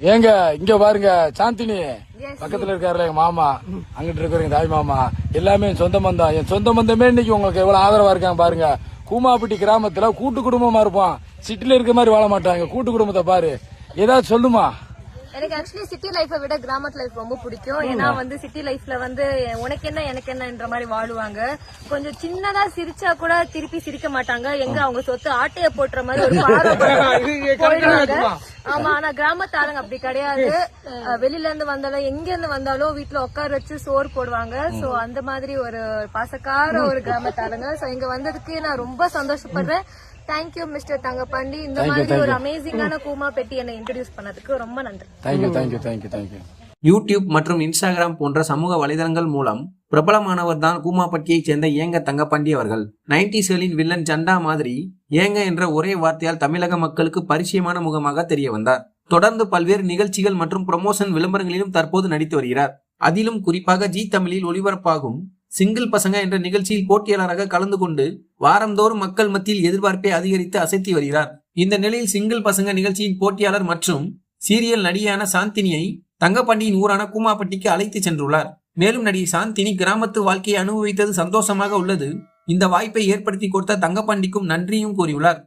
ஏங்க இங்க பாருங்க சாந்தினி. பக்கத்துல இருக்காருல எங்க மாமா. அங்கிட்டு இருக்கிற எங்க தாய் மாமா. எல்லாமே என் சொந்த பந்தம் என் சொந்த பந்தமே இன்னைக்கு உங்களுக்கு எவ்வளவு ஆதரவா இருக்காங்க பாருங்க. கூமாப்பட்டி கிராமத்துல கூட்டு குடும்பமா இருப்போம் சிட்டில இருக்க மாதிரி வாழ மாட்டாங்க. கூட்டு குடும்பத்தை பாரு. ஏதாவது சொல்லுமா? எனக்கு ஆக்சுவலி சிட்டி லைஃபை விட கிராமத்து லைஃப் ரொம்ப பிடிக்கும். ஏன்னா வந்து சிட்டி லைஃப்ல வந்து உனக்கு என்ன எனக்கு என்னன்ற மாதிரி வாழுவாங்க. கொஞ்சம் சின்னதா சிரிச்சா கூட திருப்பி சிரிக்க மாட்டாங்க. எங்க அவங்க சொத்து ஆட்டைய போட்டுற மாதிரி ஒரு ஆமா ஆனா கிராமத்து ஆளுங்க அப்படி கிடையாது. வெளியில இருந்து வந்தாலும் எங்க இருந்து வந்தாலும் வீட்டுல உட்கார வச்சு சோறு போடுவாங்க. சோ அந்த மாதிரி ஒரு பாசக்கார ஒரு கிராமத்து ஆளுங்க சோ இங்க வந்ததுக்கு நான் ரொம்ப சந்தோஷப்படுறேன். Thank you mister Thangapandi. இந்த மாதிரி ஒரு அமேசிங்கான கூமா பெட்டி என்னை இன்ட்ரடியூஸ் பண்ணதுக்கு ரொம்ப நன்றி. Thank you thank you thank you thank you YouTube மற்றும் இன்ஸ்டாகிராம் போன்ற சமூக வலைதளங்கள் மூலம் பிரபலமானவர் தான் கூமாப்பட்டியைச் சேர்ந்த ஏங்க தங்கப்பாண்டி அவர்கள். நைன்டிஸ்களின் வில்லன் ஜண்டா மாதிரி ஏங்க என்ற ஒரே வார்த்தையால் தமிழக மக்களுக்கு பரிச்சயமான முகமாக தெரிய வந்தார். தொடர்ந்து பல்வேறு நிகழ்ச்சிகள் மற்றும் ப்ரமோஷன் விளம்பரங்களிலும் தற்போது நடித்து வருகிறார். அதிலும் குறிப்பாக ஜி தமிழில் ஒளிபரப்பாகும் சிங்கிள் பசங்க என்ற நிகழ்ச்சியில் போட்டியாளராக கலந்து கொண்டு வாரந்தோறும் மக்கள் மத்தியில் எதிர்பார்ப்பை அதிகரித்து அசைத்தி வருகிறார். இந்த நிலையில் சிங்கிள் பசங்க நிகழ்ச்சியின் போட்டியாளர் மற்றும் சீரியல் நடிகையான சாந்தினியை தங்கப்பாண்டியின் ஊரான கூமாப்பட்டிக்கு அழைத்து சென்றுள்ளார். மேலும் நடிகை சாந்தினி கிராமத்து வாழ்க்கையை அனுபவித்தது சந்தோஷமாக உள்ளது. இந்த வாய்ப்பை ஏற்படுத்தி கொடுத்த தங்கப்பாண்டிக்கும் நன்றியும் கூறியுள்ளார்.